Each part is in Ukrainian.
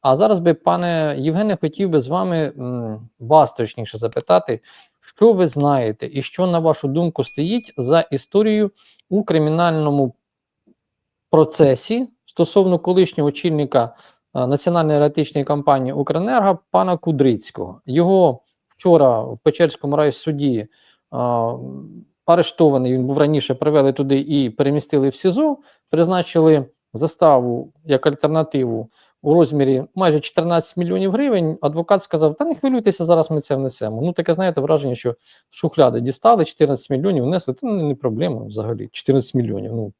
А зараз би, пане Євгене, хотів би з вами вас точніше запитати, що ви знаєте і що, на вашу думку, стоїть за історією у кримінальному процесі стосовно колишнього очільника е, Національної енергетичної компанії Укренерго пана Кудрицького. Його вчора в Печерському райсуді а, арештований, він був раніше привели туди і перемістили в СІЗО, призначили заставу як альтернативу у розмірі майже 14 мільйонів гривень. Адвокат сказав: Та не хвилюйтеся, зараз ми це внесемо. Ну, таке, знаєте, враження, що шухляди дістали 14 мільйонів, внесли. Та не, проблема взагалі. 14 мільйонів. Ну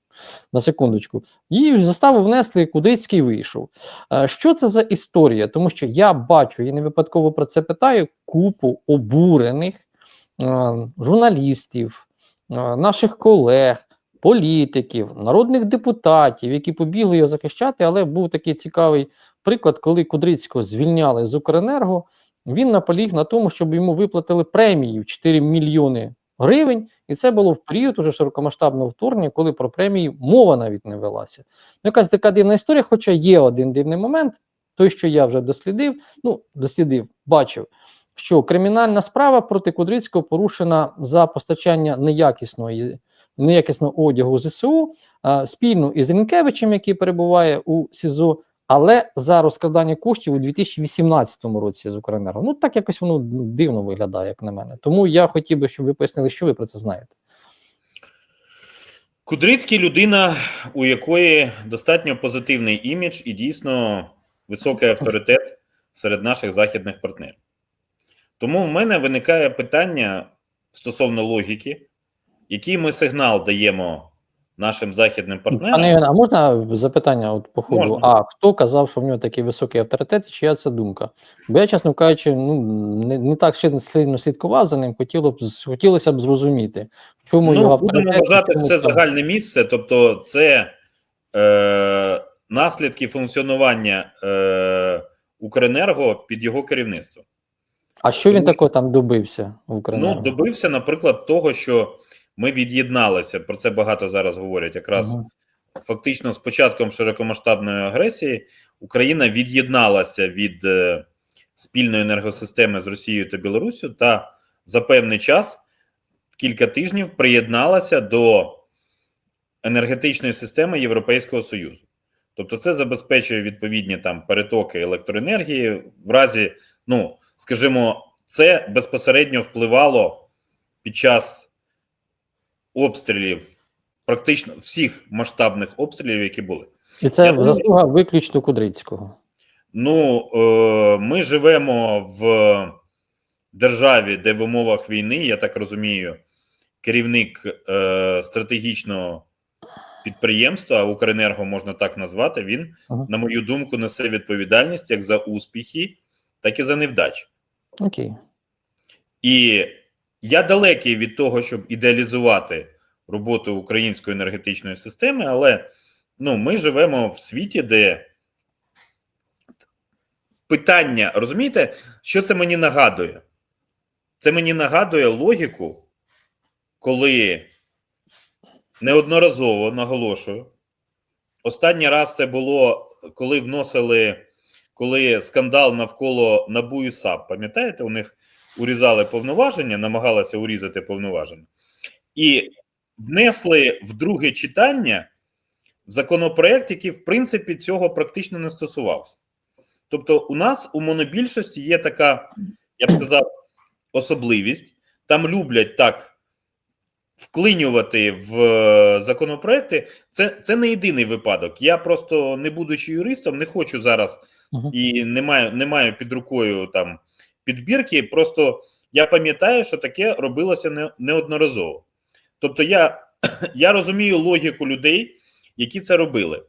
на секундочку. Її заставу внесли, Кудрицький вийшов. Е, Що це за історія? Тому що я бачу, і не випадково про це питаю, купу обурених е, журналістів, е, наших колег, політиків, народних депутатів, які побігли його захищати, але був такий цікавий приклад, коли Кудрицького звільняли з Укренерго, він наполіг на тому, щоб йому виплатили премію в 4 мільйони гривень, і це було в період уже широкомасштабного вторгнення, коли про премії мова навіть не велася. Ну, якась така дивна історія, хоча є один дивний момент, той, що я вже дослідив, ну, дослідив, бачив, що кримінальна справа проти Кудрицького порушена за постачання неякісної, неякісного одягу ЗСУ спільно із Рінкевичем, який перебуває у СІЗО, але за розкрадання коштів у 2018 році з Укренерго. Ну так якось воно дивно виглядає, як на мене. Тому я хотів би, щоб ви пояснили, що ви про це знаєте. Кудрицький людина, у якої достатньо позитивний імідж і дійсно високий авторитет серед наших західних партнерів. Тому в мене виникає питання стосовно логіки, який ми сигнал даємо нашим західним партнерам. Пане Євгене, а можна запитання от по ходу? Можна. А хто казав, що в нього такий високий авторитет, і чия це думка? Бо я, чесно кажучи, ну не, не так сильно- слідкував за ним, хотіло б хотілося б зрозуміти, в чому його Ну, авторитет. будемо вважати, в що це загальне місце, тобто це е, наслідки функціонування е, Укренерго під його керівництвом. А що він тому що- такого там добився в Україні? Ну, добився, наприклад, того, що ми від'єдналися. Про це багато зараз говорять. Якраз фактично з початком широкомасштабної агресії Україна від'єдналася від е, спільної енергосистеми з Росією та Білоруссю та за певний час, кілька тижнів, приєдналася до енергетичної системи Європейського Союзу. Тобто, це забезпечує відповідні там перетоки електроенергії. В разі, ну скажімо, це безпосередньо впливало під час обстрілів, практично всіх масштабних обстрілів, які були. І це Я думаю, заслуга виключно Кудрицького. Ну, е, ми живемо в державі, де в умовах війни, я так розумію, керівник е, стратегічного підприємства Укренерго можна так назвати. Він, Ага. на мою думку, несе відповідальність як за успіхи, так і за невдачі. Окей. І я далекий від того, щоб ідеалізувати роботу української енергетичної системи, але ну, ми живемо в світі, де питання, розумієте, що це мені нагадує? Це мені нагадує логіку, коли неодноразово наголошую. Останній раз це було, коли вносили, коли скандал навколо НАБУ і САП. Пам'ятаєте, у них урізали повноваження, намагалися урізати повноваження, і внесли в друге читання законопроект, який, в принципі, цього практично не стосувався. Тобто, у нас у монобільшості є така, я б сказав, особливість. Там люблять так вклинювати в е, законопроекти. Це, це не єдиний випадок. Я просто, не будучи юристом, не хочу зараз Мгм. і не маю, не маю під рукою там підбірки. Просто я пам'ятаю, що таке робилося не, неодноразово. Тобто, я, я розумію логіку людей, які це робили.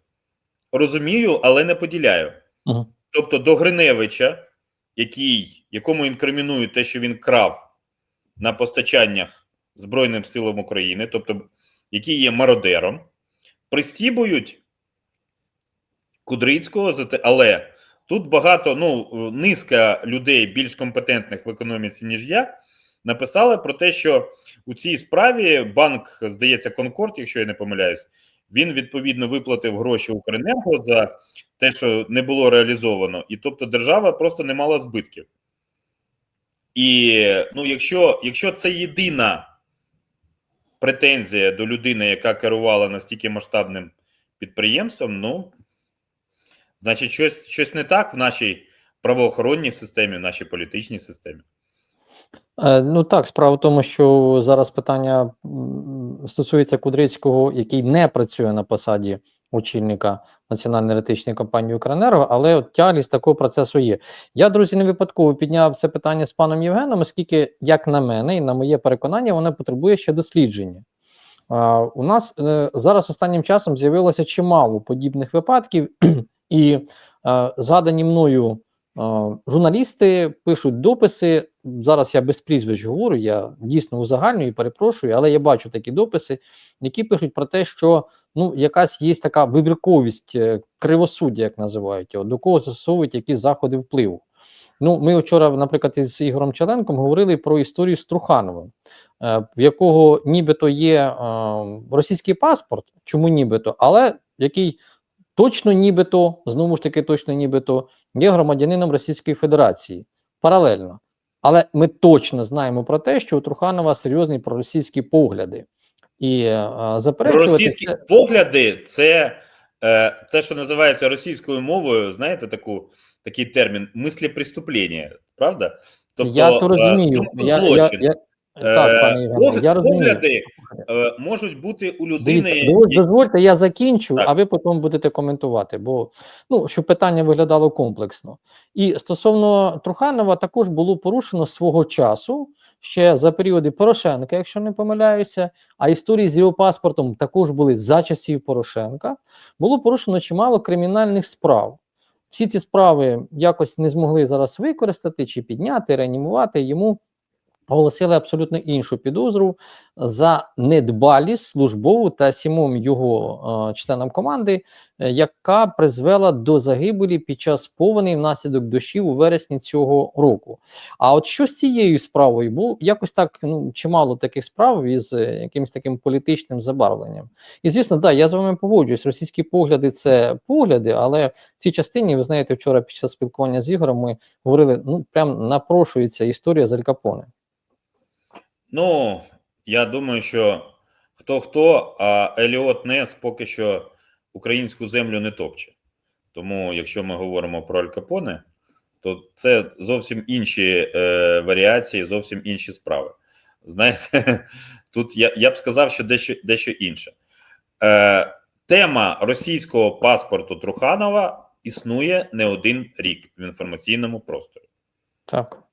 Розумію, але не поділяю. Мгм. Тобто до Гриневича, який, якому інкримінують те, що він крав на постачаннях Збройним силам України, тобто який є мародером, пристібують Кудрицького за те, але тут багато, ну, низка людей більш компетентних в економіці, ніж я, написали про те, що у цій справі банк, здається, Конкорд, якщо я не помиляюсь, він відповідно виплатив гроші Укренерго за те, що не було реалізовано, і тобто держава просто не мала збитків. І ну, якщо, якщо це єдина претензія до людини, яка керувала настільки масштабним підприємством, ну значить, щось, щось не так в нашій правоохоронній системі, в нашій політичній системі. Е, Ну так, справа в тому, що зараз питання стосується Кудрицького, який не працює на посаді очільника Національної електричної компанії Укренерго, але от тяглість такого процесу є. Я, друзі, не випадково підняв це питання з паном Євгеном, оскільки, як на мене, і на моє переконання, воно потребує ще дослідження. У нас е, зараз останнім часом з'явилося чимало подібних випадків, і е, згадані мною е, журналісти пишуть дописи. Зараз я без прізвищ говорю, я дійсно узагальнюю, перепрошую, але я бачу такі дописи, які пишуть про те, що ну, якась є така вибірковість е, кривосуддя, як називають його, до кого застосовують якісь заходи впливу. Ну, ми вчора, наприклад, із Ігорем Челенком говорили про історію з Трухановим, е, в якого нібито є е, російський паспорт, чому нібито, але який точно нібито, знову ж таки, точно нібито є громадянином Російської Федерації паралельно. Але ми точно знаємо про те, що у Труханова серйозні проросійські погляди. І е, заперечувати Російські це- погляди це е, те, що називається російською мовою, знаєте, таку, такий термін мислі преступлення, правда? Тобто, я то е, розумію. думку Я, я, я, Е, так, пане Євгене, я розумію. Погляди е, можуть бути у людини. Дивіться, дозвольте, я закінчу, Так. а ви потім будете коментувати, бо ну, щоб питання виглядало комплексно. І стосовно Труханова також було порушено свого часу ще за періоди Порошенка, якщо не помиляюся, а історії з його паспортом також були за часів Порошенка. Було порушено чимало кримінальних справ. Всі ці справи якось не змогли зараз використати чи підняти, реанімувати. Йому оголосили абсолютно іншу підозру за недбалість службову та сімом його е, членам команди, е, яка призвела до загибелі під час повені внаслідок дощів у вересні цього року. А от що з цією справою? Бо якось так ну чимало таких справ із е, якимось таким політичним забарвленням. І звісно, да, я з вами погоджуюсь. Російські погляди це погляди, але в цій частині, ви знаєте, вчора під час спілкування з Ігорем ми говорили: ну прям напрошується історія з Аль Капоне. Ну, я думаю, що хто хто, а Еліот Нес поки що українську землю не топче. Тому, якщо ми говоримо про Аль Капоне, то це зовсім інші е, варіації, зовсім інші справи. Знаєте, тут я, я б сказав, що дещо, дещо інше. Е, тема російського паспорту Труханова існує не один рік в інформаційному просторі. Так.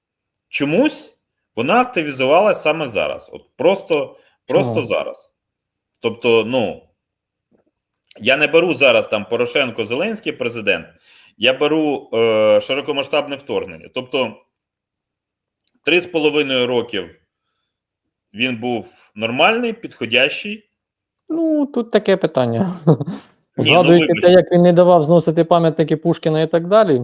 Чомусь вона активізувалася саме зараз. От просто, просто Чому? зараз. Тобто, ну я не беру зараз там Порошенко Зеленський президент, я беру е, широкомасштабне вторгнення. Тобто, три з половиною років він був нормальний, підходящий. Ну, тут таке питання. ну, Згадуєте вибачте. те, як він не давав зносити пам'ятники Пушкіна і так далі.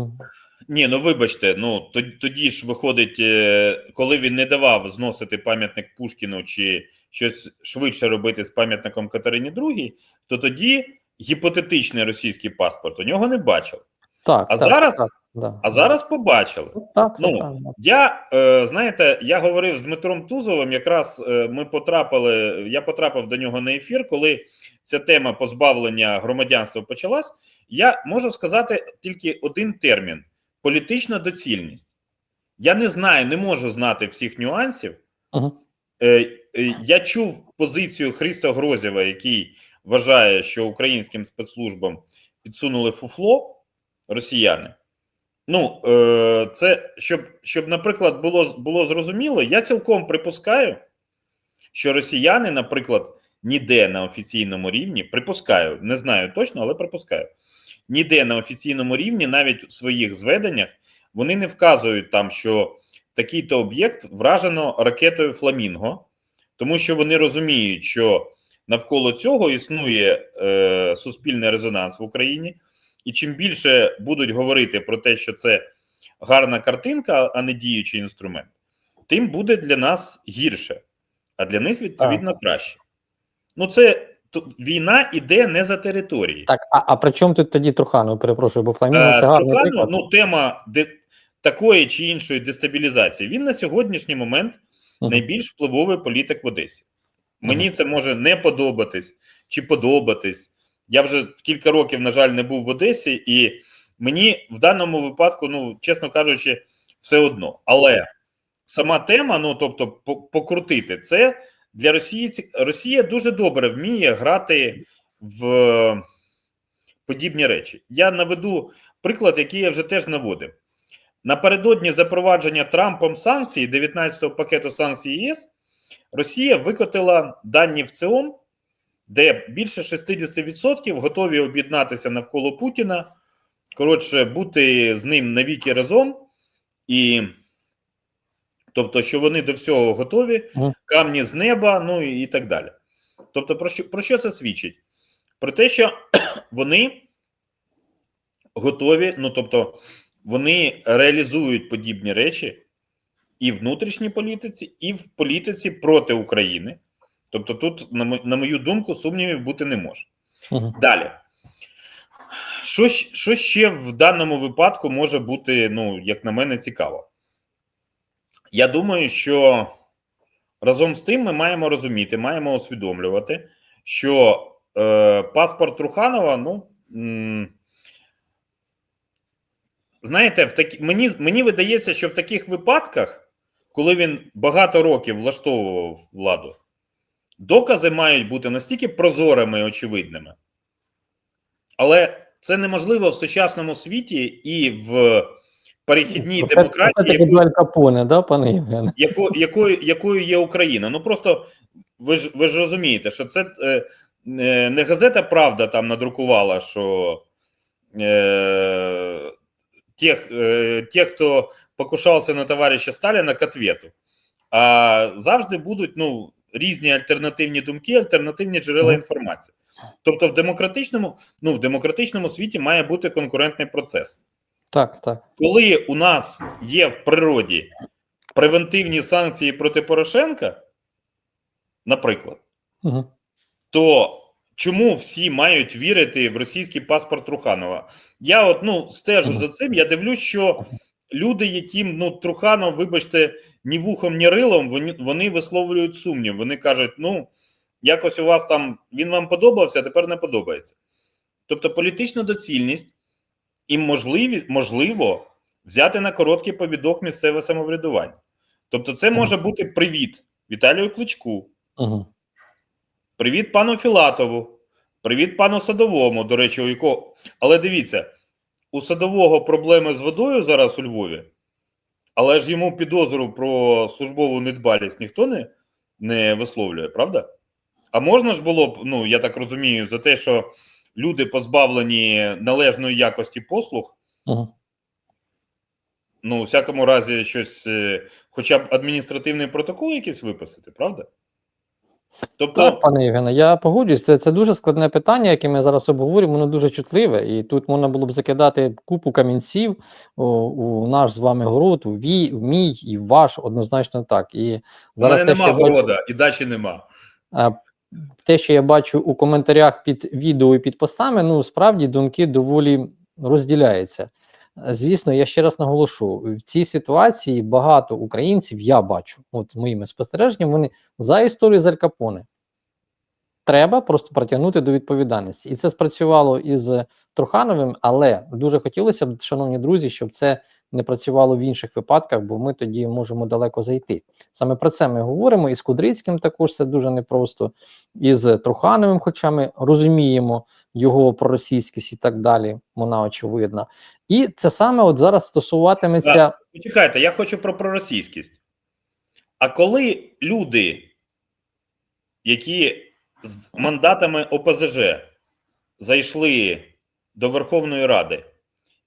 Ні, ну вибачте, ну тоді, ж виходить, е, коли він не давав зносити пам'ятник Пушкіну чи щось швидше робити з пам'ятником Катерині II, то тоді гіпотетичний російський паспорт у нього не бачив. Так, А так, зараз- так, да. А зараз побачили. Ну, так, ну. Я е, знаєте, я говорив з Дмитром Тузовим. Якраз е, ми потрапили. Я потрапив до нього на ефір, коли ця тема позбавлення громадянства почалась. Я можу сказати тільки один термін: політична доцільність. Я не знаю, не можу знати всіх нюансів. Мгм. Е, е, я чув позицію Христа Грозєва, який вважає, що українським спецслужбам підсунули фуфло росіяни. Ну, е, це щоб, щоб, наприклад, було, було зрозуміло, я цілком припускаю, що росіяни, наприклад, ніде на офіційному рівні, припускаю, не знаю точно, але припускаю, ніде на офіційному рівні, навіть в своїх зведеннях, вони не вказують там, що такий-то об'єкт вражено ракетою Фламінго, тому що вони розуміють, що навколо цього існує е, суспільний резонанс в Україні. І чим більше будуть говорити про те, що це гарна картинка, а не діючий інструмент, тим буде для нас гірше, а для них відповідно краще. Ну, це війна іде не за території. Так, а, а при чому тут тоді Труханов? Перепрошую, бо Фламінго Е, це гарний Труханов, ну, тема де, такої чи іншої дестабілізації. Він на сьогоднішній момент Мгм. найбільш впливовий політик в Одесі. Мені це може не подобатись чи подобатись. Я вже кілька років, на жаль, не був в Одесі, і мені в даному випадку, ну, чесно кажучи, все одно. Але сама тема, ну тобто, по- покрутити це для Росії. Росія дуже добре вміє грати в подібні речі. Я наведу приклад, який я вже теж наводив. Напередодні запровадження Трампом санкцій 19-го пакету санкцій ЄС, Росія викотила дані в ЦИОМ, де більше 60% готові об'єднатися навколо Путіна, коротше, бути з ним навіки разом, і тобто, що вони до всього готові, камні з неба, ну і, так далі. Тобто, про що, про що це свідчить? Про те, що вони готові, ну тобто, вони реалізують подібні речі і в внутрішній політиці, і в політиці проти України. Тобто, тут, на, мою думку, сумнівів бути не може. Мгм. Далі. Що, що ще в даному випадку може бути, ну, як на мене, цікаво? Я думаю, що разом з тим ми маємо розуміти, маємо усвідомлювати, що е, паспорт Труханова, ну. Знаєте, в такі, мені, мені видається, що в таких випадках, коли він багато років влаштовував владу, докази мають бути настільки прозорими і очевидними. Але це неможливо в сучасному світі і в перехідній демократії, яку, Капоне, да, пане Євгене? яко, якою, якою є Україна. Ну просто ви ж ви ж розумієте, що це е, е, не газета Правда там надрукувала, що е, тех, е, тех, хто покушався на товариша Сталіна, к ответу. А завжди будуть ну, різні альтернативні думки, альтернативні джерела інформації. Тобто, в демократичному, ну, в демократичному світі має бути конкурентний процес. Так, так. Коли у нас є в природі превентивні санкції проти Порошенка, наприклад, Угу. то чому всі мають вірити в російський паспорт Труханова? Я от ну стежу Мгм. за цим. Я дивлюсь, що люди, яким ну Труханов, вибачте, ні вухом, ні рилом, вони, вони висловлюють сумнів. Вони кажуть: ну якось у вас там він вам подобався, а тепер не подобається. Тобто політична доцільність і можливість, можливо, взяти на короткий повідок місцеве самоврядування. Тобто, це може бути привіт Віталію Кличку, Угу. Привіт пану Філатову. Привіт пану Садовому. До речі, у якого. Але дивіться, у садового проблеми з водою зараз у Львові, але ж йому підозру про службову недбалість ніхто не, не висловлює, правда? А можна ж було б, ну я так розумію, за те, що люди позбавлені належної якості послуг, Угу. ну, у всякому разі, щось, е, хоча б адміністративний протокол якийсь виписати, правда? Тобто, Так, пане Євгене, я погоджуюсь. Це, це дуже складне питання, яке ми зараз обговорюємо, воно дуже чутливе. І тут можна було б закидати купу камінців у, у наш з вами город, у, вій, в мій і ваш, однозначно так. І у зараз мене нема я города і дачі нема. Те, що я бачу у коментарях під відео і під постами, ну справді думки доволі розділяються. Звісно, я ще раз наголошу: в цій ситуації багато українців я бачу, от моїми спостереженнями, вони за історію з Аль Капоне. Треба просто притягнути до відповідальності. І це спрацювало із Трухановим, але дуже хотілося б, шановні друзі, щоб це не працювало в інших випадках, бо ми тоді можемо далеко зайти. Саме про це ми говоримо. І з Кудрицьким також це дуже непросто, і з Трухановим, хоча ми розуміємо його проросійськість і так далі, вона очевидна. І це саме от зараз стосуватиметься. Почекайте, я хочу про проросійськість. А коли люди, які з мандатами ОПЗЖ зайшли до Верховної Ради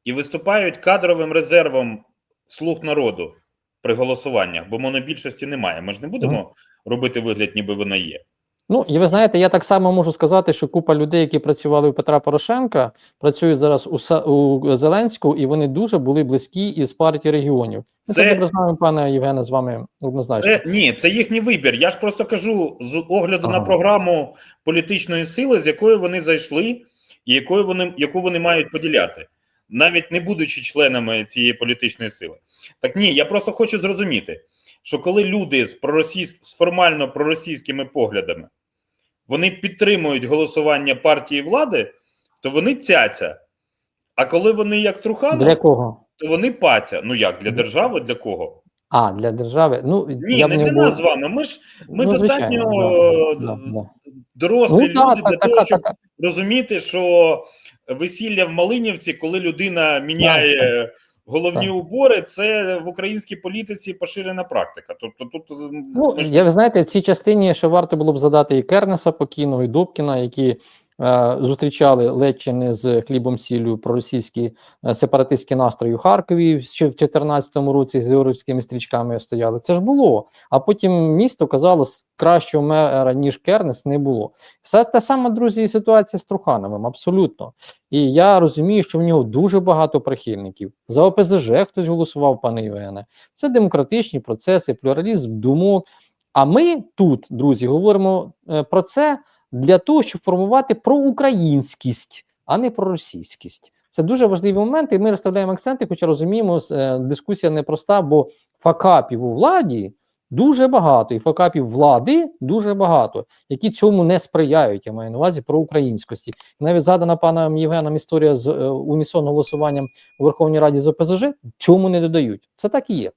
і виступають кадровим резервом слуг народу при голосуваннях, бо монобільшості немає, ми ж не будемо робити вигляд, ніби вона є. Ну, і ви знаєте, я так само можу сказати, що купа людей, які працювали у Петра Порошенка, працюють зараз у, Са- у Зеленську, і вони дуже були близькі із партії регіонів. Ми це Це- добре знаємо, пане Євгене, з вами однозначно. Це ні, це їхній вибір. Я ж просто кажу з огляду на програму політичної сили, з якою вони зайшли, і якою вони яку вони мають поділяти, навіть не будучи членами цієї політичної сили. Так ні, я просто хочу зрозуміти, що коли люди з проросійськ з формально проросійськими поглядами вони підтримують голосування партії влади, то вони цяця. А коли вони як Труханов, Для кого? то вони паця. Ну як для держави, для кого? А, для держави. Ну, Ні, я не для був- нас з вами. Ми ж ми Ну, достатньо да, да, да. дорослі Ну, люди да, для та- того, щоб така. розуміти, що весілля в Малинівці, коли людина міняє головні так. убори, це в українській політиці поширена практика. Тобто тут Ну, я ви знаєте, в цій частині ще варто було б задати і Кернеса покійного, і Добкіна, які зустрічали Леччини з хлібом сіллю проросійські е, сепаратистські настрої у Харкові ще в 2014 році з георгіївськими стрічками стояли. Це ж було. А потім місто казалось, кращого мера, ніж Кернес, не було. Все те саме, друзі, ситуація з Трухановим, абсолютно. І я розумію, що в нього дуже багато прихильників. За ОПЗЖ хтось голосував, пане Євгене. Це демократичні процеси, плюралізм думок. А ми тут, друзі, говоримо е, про це для того, щоб формувати проукраїнськість, а не проросійськість. Це дуже важливі моменти, і ми розставляємо акценти, хоча розуміємо, е, дискусія непроста, бо факапів у владі дуже багато, і факапів влади дуже багато, які цьому не сприяють. Я маю на увазі про українськості. Навіть згадана паном Євгеном історія з е, унісон голосуванням у Верховній Раді з ОПЗЖ цьому не додають. Це так і є.